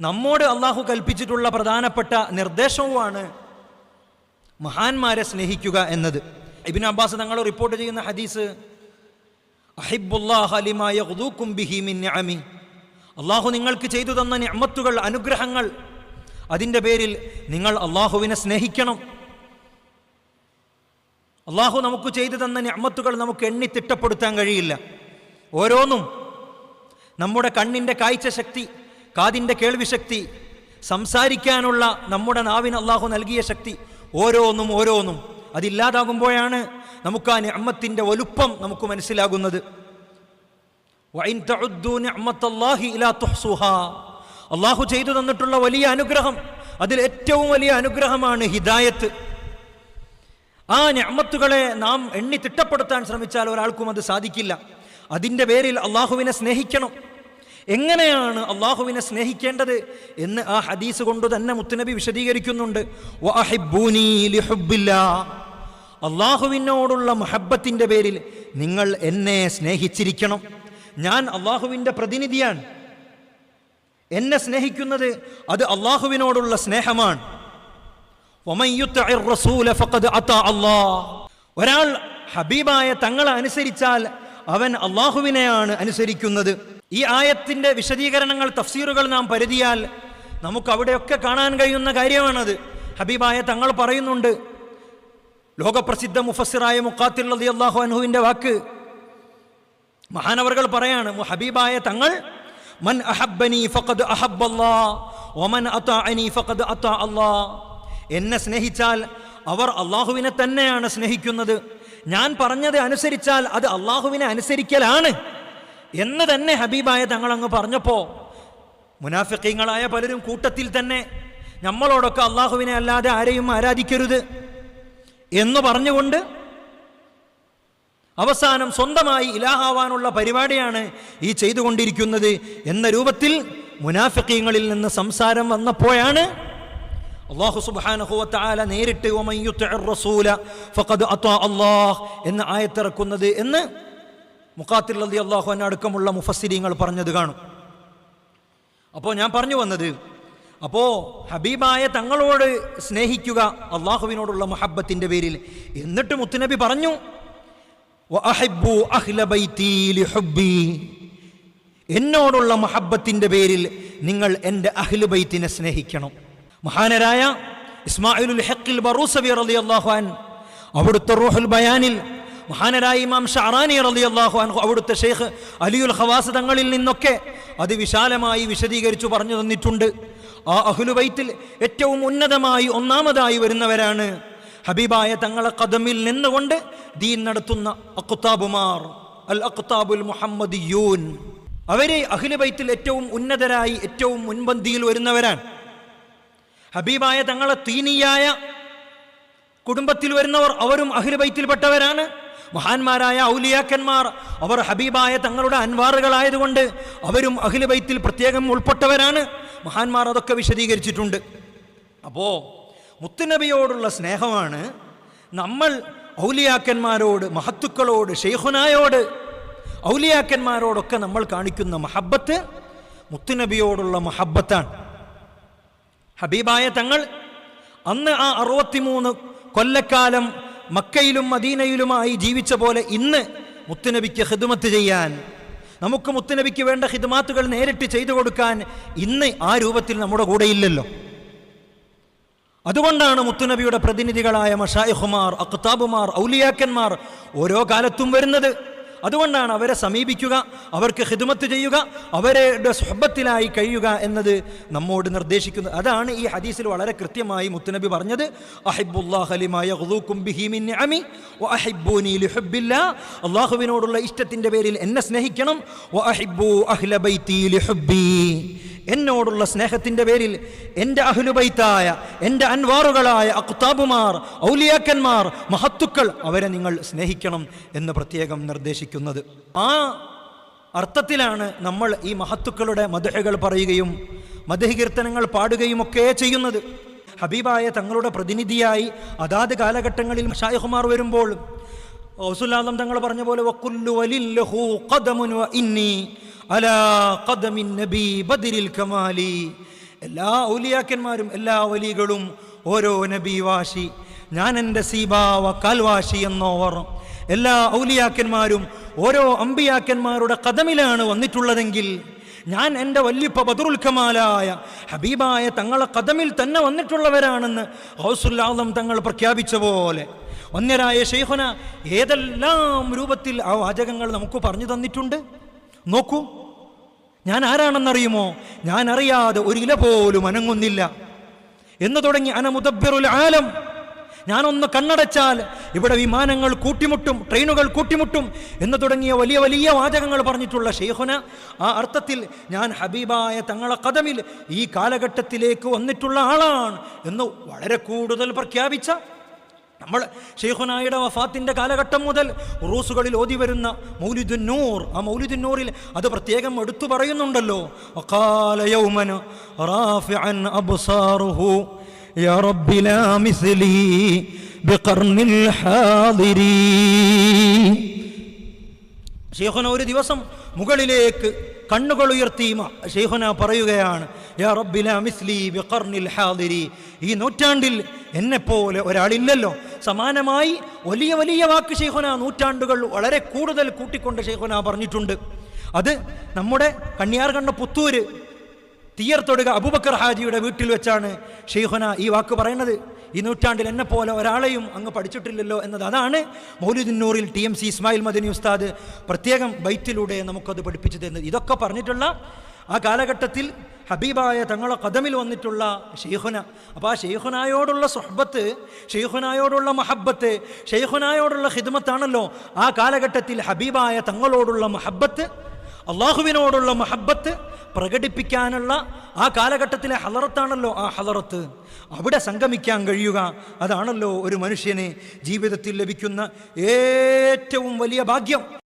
നമ്മോട് അള്ളാഹു കൽപ്പിച്ചിട്ടുള്ള പ്രധാനപ്പെട്ട നിർദ്ദേശവുമാണ് മഹാന്മാരെ സ്നേഹിക്കുക എന്നത്. ഇബിൻ അബ്ബാസ് തങ്ങൾ റിപ്പോർട്ട് ചെയ്യുന്ന ഹദീസ് അള്ളാഹു നിങ്ങൾക്ക് ചെയ്തു തന്ന ഞമ്മത്തുകൾ അനുഗ്രഹങ്ങൾ അതിന്റെ പേരിൽ നിങ്ങൾ അള്ളാഹുവിനെ സ്നേഹിക്കണം. അള്ളാഹു നമുക്ക് ചെയ്തു തന്ന ഞമ്മത്തുകൾ നമുക്ക് എണ്ണി തിട്ടപ്പെടുത്താൻ കഴിയില്ല. ഓരോന്നും നമ്മുടെ കണ്ണിന്റെ കാഴ്ച ശക്തി കാതിന്റെ കേൾവിശക്തി സംസാരിക്കാനുള്ള നമ്മുടെ നാവിന് അള്ളാഹു നൽകിയ ശക്തി ഓരോന്നും ഓരോന്നും അതില്ലാതാകുമ്പോഴാണ് നമുക്ക് ആ ഞമ്മത്തിന്റെ വലുപ്പം നമുക്ക് മനസ്സിലാകുന്നത്. അള്ളാഹു ചെയ്തു തന്നിട്ടുള്ള വലിയ അനുഗ്രഹം അതിൽ ഏറ്റവും വലിയ അനുഗ്രഹമാണ് ഹിദായത്ത്. ആ ഞമ്മത്തുകളെ നാം എണ്ണി തിട്ടപ്പെടുത്താൻ ശ്രമിച്ചാൽ ഒരാൾക്കും അത് സാധിക്കില്ല. അതിന്റെ പേരിൽ അള്ളാഹുവിനെ സ്നേഹിക്കണം. എങ്ങനെയാണ് അള്ളാഹുവിനെ സ്നേഹിക്കേണ്ടത് എന്ന് ആ ഹദീസ് കൊണ്ട് തന്നെ മുത്തുനബി വിശദീകരിക്കുന്നുണ്ട്. അള്ളാഹുവിനോടുള്ള മഹബത്തിന്റെ പേരിൽ നിങ്ങൾ എന്നെ സ്നേഹിച്ചിരിക്കണം. ഞാൻ അള്ളാഹുവിന്റെ പ്രതിനിധിയാണ്. എന്നെ സ്നേഹിക്കുന്നത് അത് അള്ളാഹുവിനോടുള്ള സ്നേഹമാണ്. ഒരാൾ ഹബീബായ തങ്ങളെ അനുസരിച്ചാൽ അവൻ അള്ളാഹുവിനെയാണ് അനുസരിക്കുന്നത്. ഈ ആയത്തിന്റെ വിശദീകരണങ്ങൾ തഫ്സീറുകൾ നാം പരിധിയാൽ നമുക്ക് അവിടെയൊക്കെ കാണാൻ കഴിയുന്ന കാര്യമാണത്. ഹബീബായ തങ്ങൾ പറയുന്നുണ്ട് ലോകപ്രസിദ്ധ മുഫസിറായ മുക്കാത്തിൽ അലി അള്ളാഹു അനുഹുവിന്റെ വാക്ക്. മഹാനവറുകൾ പറയാണ് ഹബീബായ തങ്ങൾ മൻ അഹബ്ബനി ഫഖദ് അഹബ്ബല്ലാ വമൻ അതാഅനി ഫഖദ് അതാഅ അല്ലാ. എന്നെ സ്നേഹിച്ചാൽ അവർ അള്ളാഹുവിനെ തന്നെയാണ് സ്നേഹിക്കുന്നത്. ഞാൻ പറഞ്ഞത് അനുസരിച്ചാൽ അത് അള്ളാഹുവിനെ അനുസരിക്കലാണ്. എന്ന് തന്നെ ഹബീബായ തങ്ങളങ്ങ് പറഞ്ഞപ്പോൾ മുനാഫിക്കീങ്ങളായ പലരും കൂട്ടത്തിൽ തന്നെ നമ്മളോടൊക്കെ അള്ളാഹുവിനെ അല്ലാതെ ആരെയും ആരാധിക്കരുത് എന്ന് പറഞ്ഞുകൊണ്ട് അവസാനം സ്വന്തമായി ഇലാഹാവാനുള്ള പരിപാടിയാണ് ഈ ചെയ്തുകൊണ്ടിരിക്കുന്നത് എന്ന രൂപത്തിൽ മുനാഫിക്കീങ്ങളിൽ നിന്ന് സംസാരം വന്നപ്പോഴാണ് അള്ളാഹു സുബാനഹുവത്താല നേരിട്ട് "വമൻ യുത്തിഇർ റസൂല ഫഖദ് അത്വാ അല്ലാഹ് എന്ന ആയത്തിറക്കുന്നത് എന്ന് മുഖാത്തിൽ അലി അള്ളാഹു എന്ന അടക്കമുള്ള മുഫസ്സിരിങ്ങൾ പറഞ്ഞത് കാണും അപ്പോൾ ഞാൻ പറഞ്ഞു വന്നത് അപ്പോൾ ഹബീബായ തങ്ങളോട് സ്നേഹിക്കുക അള്ളാഹുവിനോടുള്ള മുഹബത്തിന്റെ പേരിൽ എന്നിട്ട് മുത്തുനബി പറഞ്ഞു. എന്നോടുള്ള മഹബത്തിന്റെ പേരിൽ നിങ്ങൾ എന്റെ അഹ്ലു ബൈത്തിനെ സ്നേഹിക്കണം മഹാനരായ ഇസ്മായിലുൽ ഹക്കിൽ ബറൂസബി റലി അൻ അവിടുത്തെ റൂഹുൽ ബയാനിൽ മഹാനരായ ഇമാം ഷാറാനി റലി അൻഹു അവിടുത്തെ ഷെയ്ഖ് അലിയുൽ ഖവാസ് തങ്ങളിൽ നിന്നൊക്കെ അത് വിശാലമായി വിശദീകരിച്ചു പറഞ്ഞു തന്നിട്ടുണ്ട്. ആ അഹുലുബൈത്തിൽ ഏറ്റവും ഉന്നതമായി ഒന്നാമതായി വരുന്നവരാണ് ഹബീബായ തങ്ങളെ കദമിൽ നിന്നുകൊണ്ട് ദീൻ നടത്തുന്ന അക്കുത്താബുമാർ അൽ അക്താബുൽ മുഹമ്മദ് യൂൻ അവരെ അഖിലുബൈത്തിൽ ഏറ്റവും ഉന്നതരായി ഏറ്റവും മുൻപന്തിയിൽ വരുന്നവരാണ്. ഹബീബായ തങ്ങളെ തീനിയായ കുടുംബത്തിൽ വരുന്നവർ അവരും അഹിലബൈത്തിൽപ്പെട്ടവരാണ് മഹാന്മാരായ ഔലിയാക്കന്മാർ അവർ ഹബീബായ തങ്ങളുടെ അൻവാറുകളായതുകൊണ്ട് അവരും അഖിലബൈത്തിൽ പ്രത്യേകം ഉൾപ്പെട്ടവരാണ്. മഹാന്മാർ അതൊക്കെ വിശദീകരിച്ചിട്ടുണ്ട്. അപ്പോൾ മുത്തുനബിയോടുള്ള സ്നേഹമാണ് നമ്മൾ ഔലിയാക്കന്മാരോട് മഹത്തുക്കളോട് ഷെയ്ഖുനായോട് ഔലിയാക്കന്മാരോടൊക്കെ നമ്മൾ കാണിക്കുന്ന മഹബത്ത് മുത്തുനബിയോടുള്ള മഹബത്താണ്. ഹബീബായ തങ്ങൾ അന്ന് ആ അറുപത്തിമൂന്ന് കൊല്ലക്കാലം മക്കയിലും മദീനയിലുമായി ജീവിച്ച പോലെ ഇന്ന് മുത്തുനബിക്ക് ഹിദുമത്ത് ചെയ്യാൻ നമുക്ക് മുത്തുനബിക്ക് വേണ്ട ഹിദുമാത്തുകൾ നേരിട്ട് ചെയ്തു കൊടുക്കാൻ ഇന്ന് ആ രൂപത്തിൽ നമ്മുടെ കൂടെ ഇല്ലല്ലോ. അതുകൊണ്ടാണ് മുത്തുനബിയുടെ പ്രതിനിധികളായ മഷായഹുമാർ അക്താബുമാർ ഔലിയാക്കന്മാർ ഓരോ കാലത്തും വരുന്നത്. അതുകൊണ്ടാണ് അവരെ സമീപിക്കുക അവർക്ക് ഹിദുമത്ത് ചെയ്യുക അവരുടെ സ്വബത്തിലായി കഴിയുക എന്നത് നമ്മോട് നിർദ്ദേശിക്കുന്നത് അതാണ് ഈ ഹദീസിൽ വളരെ കൃത്യമായി മുത്തുനബി പറഞ്ഞത്. അള്ളാഹുവിനോടുള്ള ഇഷ്ടത്തിന്റെ പേരിൽ എന്നെ സ്നേഹിക്കണം. എന്നോടുള്ള സ്നേഹത്തിന്റെ പേരിൽ എന്റെ അഹ്ലുബൈത്തായ എന്റെ അൻവാറുകളായ അക്താബുമാർ ഔലിയാക്കന്മാർ മഹത്തുക്കൾ അവരെ നിങ്ങൾ സ്നേഹിക്കണം എന്ന് പ്രത്യേകം നിർദ്ദേശിക്കുന്നത്. ആ അർത്ഥത്തിലാണ് നമ്മൾ ഈ മഹത്തുക്കളുടെ മധുഹകൾ പറയുകയും മധുഹകീർത്തനങ്ങൾ പാടുകയും ഒക്കെ ചെയ്യുന്നത്. ഹബീബായ തങ്ങളുടെ പ്രതിനിധിയായി അതാത് കാലഘട്ടങ്ങളിൽ ഷായഹുമാർ വരുമ്പോൾ ഔസുല്ലാദം തങ്ങൾ പറഞ്ഞ പോലെ വക്കുല്ലു വലില്ലഹു വ ഇന്നി നബി ബദിരിൽ കമാലി. എല്ലാ ഔലിയാക്കന്മാരും എല്ലാ വലികളും ഓരോ നബി വാശി. ഞാൻ എന്റെ സീബാവ കാൽവാശി എന്നോവർ. എല്ലാ ഔലിയാക്കന്മാരും ഓരോ അമ്പിയാക്കന്മാരുടെ കഥമിലാണ് വന്നിട്ടുള്ളതെങ്കിൽ ഞാൻ എന്റെ വല്യപ്പ ബദറുൽ കമാലായ ഹബീബായ തങ്ങളെ കഥമിൽ തന്നെ വന്നിട്ടുള്ളവരാണെന്ന് ഹൗസുല്ലാദം തങ്ങൾ പ്രഖ്യാപിച്ച പോലെ. ഒന്നരായ ഷെയ്ഖുന ഏതെല്ലാം രൂപത്തിൽ ആ വാചകങ്ങൾ നമുക്ക് പറഞ്ഞു തന്നിട്ടുണ്ട്? നോക്കൂ. ഞാൻ ആരാണെന്നറിയുമോ? ഞാൻ അറിയാതെ ഒരു ഇല പോലും അനങ്ങുന്നില്ല. എന്ന് തുടങ്ങി അനമുദബ്ബിറുൽ ആലം. ഞാനൊന്ന് കണ്ണടച്ചാൽ ഇവിടെ വിമാനങ്ങൾ കൂട്ടിമുട്ടും ട്രെയിനുകൾ കൂട്ടിമുട്ടും എന്ന് തുടങ്ങിയ വലിയ വലിയ വാചകങ്ങൾ പറഞ്ഞിട്ടുള്ള ഷെയ്ഖുന ആ അർത്ഥത്തിൽ ഞാൻ ഹബീബായ തങ്ങളെ കഥമിൽ ഈ കാലഘട്ടത്തിലേക്ക് വന്നിട്ടുള്ള ആളാണ് എന്ന് വളരെ കൂടുതൽ പ്രഖ്യാപിച്ച നമ്മൾ ഷെയ്ഖുനായുടെ വഫാത്തിന്റെ കാലഘട്ടം മുതൽ റൂസുകളിൽ ഓതി വരുന്ന മൗലിദുന്നൂർ ആ മൗലിദുന്നൂറിൽ അത് പ്രത്യേകം എടുത്തു പറയുന്നുണ്ടല്ലോ. ഷെയ്ഖുന ഒരു ദിവസം മുകളിലേക്ക് കണ്ണുകൾ ഉയർത്തി ഷെയ്ഹുന പറയുകയാണ് യാ റബ്ബില മിസ്ലി ഹാദിരി. ഈ നൂറ്റാണ്ടിൽ എന്നെപ്പോലെ ഒരാളില്ലല്ലോ. സമാനമായി വലിയ വലിയ വാക്ക് ഷെയ്ഹുന നൂറ്റാണ്ടുകൾ വളരെ കൂടുതൽ കൂട്ടിക്കൊണ്ട് ഷെയ്ഹുന പറഞ്ഞിട്ടുണ്ട്. അത് നമ്മുടെ കണ്ണിയാർ കണ്ണ പുത്തൂര് തീയർത്തൊടുക അബുബക്കർ ഹാജിയുടെ വീട്ടിൽ വെച്ചാണ് ഷെയ്ഖുന ഈ വാക്ക് പറയുന്നത്. ഈ നൂറ്റാണ്ടിൽ എന്നെ പോലെ ഒരാളെയും അങ്ങ് പഠിച്ചിട്ടില്ലല്ലോ എന്നത് അതാണ് മൗലുദിന്നൂറിൽ T M C Ismail Madani ഉസ്താദ് പ്രത്യേകം ബൈറ്റിലൂടെ നമുക്കത് പഠിപ്പിച്ചു തരുന്നത് ഇതൊക്കെ പറഞ്ഞിട്ടുള്ള ആ കാലഘട്ടത്തിൽ ഹബീബായ തങ്ങളെ കഥമിൽ വന്നിട്ടുള്ള ഷെയ്ഖുന. അപ്പോൾ ആ ഷെയ്ഖുനായോടുള്ള സുഹബത്ത് ഷെയ്ഖുനായോടുള്ള മഹബത്ത് ഷെയ്ഖുനായോടുള്ള ഹിദ്മത്താണല്ലോ ആ കാലഘട്ടത്തിൽ ഹബീബായ തങ്ങളോടുള്ള മഹബത്ത് അള്ളാഹുവിനോടുള്ള മഹബത്ത് പ്രകടിപ്പിക്കാനുള്ള ആ കാലഘട്ടത്തിലെ ഹലറത്താണല്ലോ ആ ഹലറത്ത്. അവിടെ സംഗമിക്കാൻ കഴിയുക അതാണല്ലോ ഒരു മനുഷ്യന് ജീവിതത്തിൽ ലഭിക്കുന്ന ഏറ്റവും വലിയ ഭാഗ്യം.